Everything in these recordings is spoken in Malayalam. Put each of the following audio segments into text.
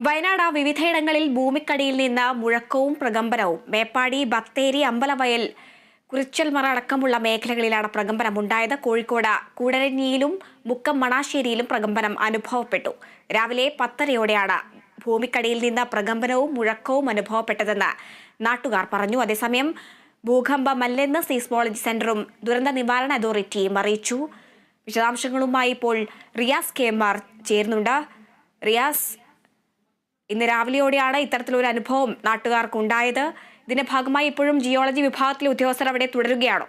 വയനാട് വിവിധയിടങ്ങളിൽ ഭൂമിക്കടിയിൽ നിന്ന് മുഴക്കവും പ്രകമ്പനവും. മേപ്പാടി ബത്തേരി അമ്പലവയൽ കുറിച്ചൽമറ അടക്കമുള്ള മേഖലകളിലാണ് പ്രകമ്പനം ഉണ്ടായത്. കോഴിക്കോട് കൂടരഞ്ഞിയിലും മുക്കം മണാശ്ശേരിയിലും പ്രകമ്പനം അനുഭവപ്പെട്ടു. രാവിലെ പത്തരയോടെയാണ് ഭൂമിക്കടിയിൽ നിന്ന് പ്രകമ്പനവും മുഴക്കവും അനുഭവപ്പെട്ടതെന്ന് നാട്ടുകാർ പറഞ്ഞു. അതേസമയം ഭൂകമ്പമല്ലെന്ന് സീസ്മോളജി സെന്ററും ദുരന്ത നിവാരണ അതോറിറ്റിയും അറിയിച്ചു. വിശദാംശങ്ങളുമായി ഇപ്പോൾ റിയാസ് കെ ചേരുന്നുണ്ട്. റിയാസ് ഇന്ന് രാവിലെയോടെയാണ് ഇത്തരത്തിലൊരു അനുഭവം നാട്ടുകാർക്ക് ഉണ്ടായത് ഇതിന്റെ ഭാഗമായി ഇപ്പോഴും ജിയോളജി വിഭാഗത്തിലെ ഉദ്യോഗസ്ഥർ അവിടെ തുടരുകയാണോ.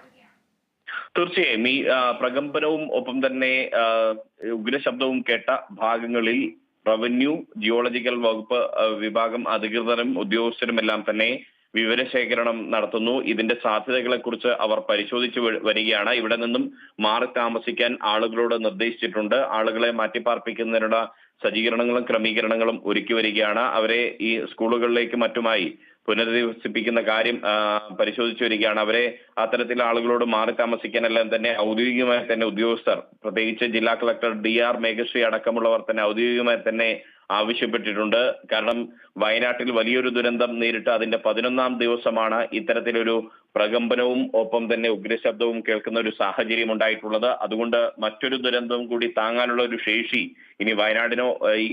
തീർച്ചയായും. ഈ പ്രകമ്പനവും ഒപ്പം തന്നെ ഉഗ്രശബ്ദവും കേട്ട ഭാഗങ്ങളിൽ റവന്യൂ ജിയോളജിക്കൽ വകുപ്പ് വിഭാഗം അധികൃതരും ഉദ്യോഗസ്ഥരും എല്ലാം തന്നെ വിവരശേഖരണം നടത്തുന്നു. ഇതിന്റെ സാധ്യതകളെ കുറിച്ച് അവർ പരിശോധിച്ചു വരികയാണ്. ഇവിടെ നിന്നും മാറി താമസിക്കാൻ ആളുകളോട് നിർദ്ദേശിച്ചിട്ടുണ്ട്. ആളുകളെ മാറ്റിപ്പാർപ്പിക്കുന്നതിനുള്ള സജ്ജീകരണങ്ങളും ക്രമീകരണങ്ങളും ഒരുക്കി വരികയാണ്. അവരെ ഈ സ്കൂളുകളിലേക്ക് മറ്റുമായി പുനരധിവസിപ്പിക്കുന്ന കാര്യം പരിശോധിച്ചു വരികയാണ്. അവരെ അത്തരത്തിൽ ആളുകളോട് മാറി താമസിക്കാനെല്ലാം തന്നെ ഔദ്യോഗികമായി തന്നെ ഉദ്യോഗസ്ഥർ പ്രത്യേകിച്ച് ജില്ലാ കളക്ടർ ഡി ആർ മേഘശ്രീ അടക്കമുള്ളവർ തന്നെ ഔദ്യോഗികമായി തന്നെ ആവശ്യപ്പെട്ടിട്ടുണ്ട്. കാരണം വയനാട്ടിൽ വലിയൊരു ദുരന്തം നേരിട്ട് അതിന്റെ പതിനൊന്നാം ദിവസമാണ് ഇത്തരത്തിലൊരു പ്രകമ്പനവും ഒപ്പം തന്നെ ഉഗ്രശബ്ദവും കേൾക്കുന്ന ഒരു സാഹചര്യം ഉണ്ടായിട്ടുള്ളത്. അതുകൊണ്ട് മറ്റൊരു ദുരന്തവും കൂടി താങ്ങാനുള്ള ഒരു ശേഷി ഇനി വയനാടിനോ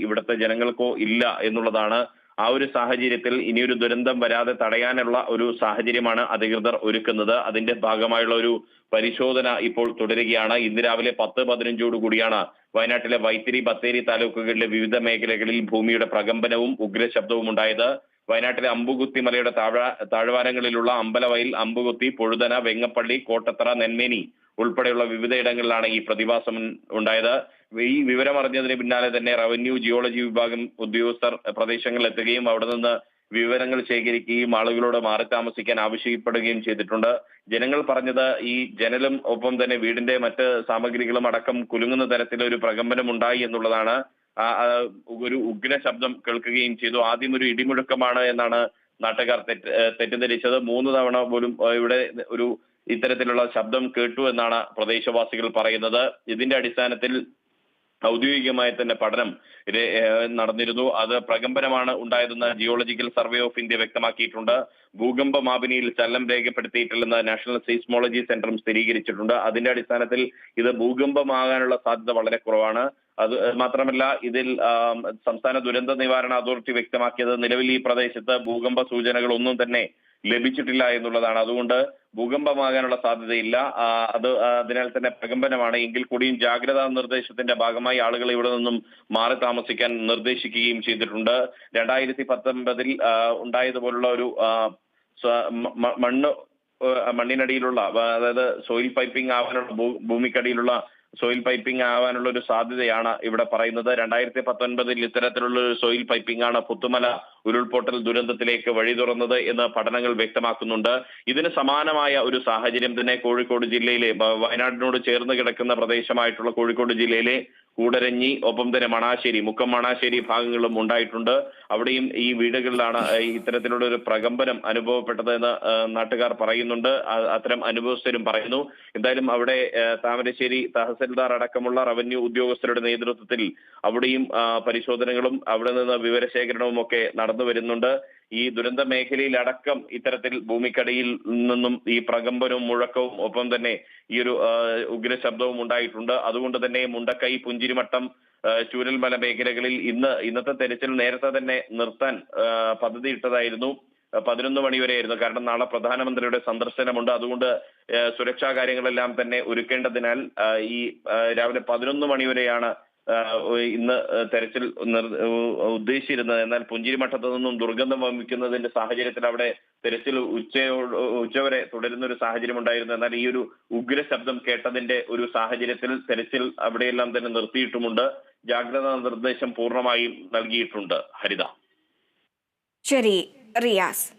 ഇവിടുത്തെ ജനങ്ങൾക്കോ ഇല്ല എന്നുള്ളതാണ് ആ ഒരു സാഹചര്യത്തിൽ ഇനിയൊരു ദുരന്തം വരാതെ തടയാനുള്ള ഒരു സാഹചര്യമാണ് അധികൃതർ ഒരുക്കുന്നത്. അതിന്റെ ഭാഗമായുള്ള ഒരു പരിശോധന ഇപ്പോൾ തുടരുകയാണ്. ഇന്ന് രാവിലെ പത്ത് പതിനഞ്ചോട് കൂടിയാണ് വയനാട്ടിലെ വൈത്തിരി ബത്തേരി താലൂക്കുകളിലെ വിവിധ മേഖലകളിൽ ഭൂമിയുടെ പ്രകമ്പനവും ഉഗ്രശബ്ദവും ഉണ്ടായത്. വയനാട്ടിലെ അമ്പുകുത്തി മലയുടെ താഴ താഴ്വാരങ്ങളിലുള്ള അമ്പലവയൽ അമ്പുകുത്തി പൊഴുതന വെങ്ങപ്പള്ളി കോട്ടത്തറ നെന്മേനി ഉൾപ്പെടെയുള്ള വിവിധയിടങ്ങളിലാണ് ഈ പ്രതിഭാസം ഉണ്ടായത്. ഈ വിവരം അറിഞ്ഞതിന് പിന്നാലെ തന്നെ റവന്യൂ ജിയോളജി വിഭാഗം ഉദ്യോഗസ്ഥർ പ്രദേശങ്ങളിൽ എത്തുകയും അവിടെ നിന്ന് വിവരങ്ങൾ ശേഖരിക്കുകയും ആളുകളോട് മാറി താമസിക്കാൻ ആവശ്യപ്പെടുകയും ചെയ്തിട്ടുണ്ട്. ജനങ്ങൾ പറഞ്ഞത് ഈ ജനലും ഒപ്പം തന്നെ വീടിന്റെ മറ്റ് സാമഗ്രികളും അടക്കം കുലുങ്ങുന്ന തരത്തിലൊരു പ്രകമ്പനം ഉണ്ടായി എന്നുള്ളതാണ് ഒരു ഉഗ്ര ശബ്ദം കേൾക്കുകയും ചെയ്തു. ആദ്യം ഒരു ഇടിമുഴക്കമാണ് എന്നാണ് നാട്ടുകാർ തെറ്റ് തെറ്റിദ്ധരിച്ചത്. മൂന്ന് തവണ പോലും ഇവിടെ ഒരു ഇത്തരത്തിലുള്ള ശബ്ദം കേട്ടു എന്നാണ് പ്രദേശവാസികൾ പറയുന്നത്. ഇതിന്റെ അടിസ്ഥാനത്തിൽ ഔദ്യോഗികമായി തന്നെ പഠനം നടന്നിരുന്നു. അത് പ്രകമ്പനമാണ് ഉണ്ടായതെന്ന് ജിയോളജിക്കൽ സർവേ ഓഫ് ഇന്ത്യ വ്യക്തമാക്കിയിട്ടുണ്ട്. ഭൂകമ്പ മാപിനിയിൽ ചലനം രേഖപ്പെടുത്തിയിട്ടില്ലെന്ന് നാഷണൽ സീസ്മോളജി സെന്ററും സ്ഥിരീകരിച്ചിട്ടുണ്ട്. അതിന്റെ അടിസ്ഥാനത്തിൽ ഇത് ഭൂകമ്പമാകാനുള്ള സാധ്യത വളരെ കുറവാണ്. അത് മാത്രമല്ല ഇതിൽ സംസ്ഥാന ദുരന്ത നിവാരണ അതോറിറ്റി വ്യക്തമാക്കിയത് നിലവിൽ ഈ പ്രദേശത്ത് ഭൂകമ്പ സൂചനകൾ ഒന്നും തന്നെ ലഭിച്ചിട്ടില്ല എന്നുള്ളതാണ്. അതുകൊണ്ട് ഭൂകമ്പമാകാനുള്ള സാധ്യതയില്ല. അത് അതിനാൽ തന്നെ പ്രകമ്പനമാണ്. എങ്കിൽ കൂടിയും ജാഗ്രതാ നിർദ്ദേശത്തിന്റെ ഭാഗമായി ആളുകൾ ഇവിടെ നിന്നും മാറി താമസിക്കാൻ നിർദ്ദേശിക്കുകയും ചെയ്തിട്ടുണ്ട്. രണ്ടായിരത്തി പത്തൊമ്പതിൽ ഉണ്ടായതുപോലുള്ള ഒരു മണ്ണ് മണ്ണിനടിയിലുള്ള അതായത് സോയിൽ പൈപ്പിംഗ് ആവാനുള്ള ഭൂമിക്കടിയിലുള്ള സോയിൽ പൈപ്പിംഗ് ആവാനുള്ള ഒരു സാധ്യതയാണ് ഇവിടെ പറയുന്നത്. രണ്ടായിരത്തി പത്തൊൻപതിൽ ഇത്തരത്തിലുള്ള ഒരു സോയിൽ പൈപ്പിംഗ് ആണ് പുത്തുമല ഉരുൾപൊട്ടൽ ദുരന്തത്തിലേക്ക് വഴി തുറന്നത് എന്ന് പഠനങ്ങൾ വ്യക്തമാക്കുന്നുണ്ട്. ഇതിന് സമാനമായ ഒരു സാഹചര്യം തന്നെ കോഴിക്കോട് ജില്ലയിലെ വയനാടിനോട് ചേർന്ന് കിടക്കുന്ന പ്രദേശമായിട്ടുള്ള കോഴിക്കോട് ജില്ലയിലെ കൂടരഞ്ഞി ഒപ്പം തന്നെ മണാശ്ശേരി മുക്കം മണാശ്ശേരി ഭാഗങ്ങളിലും ഉണ്ടായിട്ടുണ്ട്. അവിടെയും ഈ വീടുകളിലാണ് ഇത്തരത്തിലുള്ള ഒരു പ്രകമ്പനം അനുഭവപ്പെട്ടത് എന്ന് നാട്ടുകാർ പറയുന്നുണ്ട്. അത്തരം അനുഭവസ്ഥരും പറയുന്നു. എന്തായാലും അവിടെ താമരശ്ശേരി തഹസിൽദാർ അടക്കമുള്ള റവന്യൂ ഉദ്യോഗസ്ഥരുടെ നേതൃത്വത്തിൽ അവിടെയും പരിശോധനകളും അവിടെ നിന്ന് വിവരശേഖരണവും ഒക്കെ നടന്നു വരുന്നുണ്ട്. ഈ ദുരന്ത മേഖലയിലടക്കം ഇത്തരത്തിൽ ഭൂമിക്കടിയിൽ നിന്നും ഈ പ്രകമ്പനവും മുഴക്കവും ഒപ്പം തന്നെ ഈ ഒരു ഉഗ്ര ശബ്ദവും ഉണ്ടായിട്ടുണ്ട്. അതുകൊണ്ട് തന്നെ മുണ്ടക്കൈ പുഞ്ചിരിമട്ടം ചൂരൽമല മേഖലകളിൽ ഇന്ന് ഇന്നത്തെ തെരച്ചിൽ നേരത്തെ തന്നെ നിർത്താൻ പദ്ധതി ഇട്ടതായിരുന്നു. പതിനൊന്ന് മണിവരെയായിരുന്നു കാരണം നാളെ പ്രധാനമന്ത്രിയുടെ സന്ദർശനമുണ്ട്. അതുകൊണ്ട് സുരക്ഷാ കാര്യങ്ങളെല്ലാം തന്നെ ഒരുക്കേണ്ടതിനാൽ ഈ രാവിലെ പതിനൊന്ന് മണിവരെയാണ് ആ, ഇന്ന് തെരച്ചിൽ ഉദ്ദേശിച്ചിരുന്നത് എന്നാൽ പുഞ്ചിരിമഠത്ത് നിന്നും ദുർഗന്ധം വമിക്കുന്നതിന്റെ സാഹചര്യത്തിൽ അവിടെ തെരച്ചിൽ ഉച്ചയോട് ഉച്ചവരെ തുടരുന്ന ഒരു സാഹചര്യം ഉണ്ടായിരുന്നു. എന്നാൽ ഈ ഒരു ഉഗ്ര ശബ്ദം കേട്ടതിന്റെ ഒരു സാഹചര്യത്തിൽ തെരച്ചിൽ അവിടെയെല്ലാം തന്നെ നിർത്തിയിട്ടുമുണ്ട്. ജാഗ്രതാ നിർദ്ദേശം പൂർണമായും നൽകിയിട്ടുണ്ട്. ഹരിത. ശരി റിയാസ്.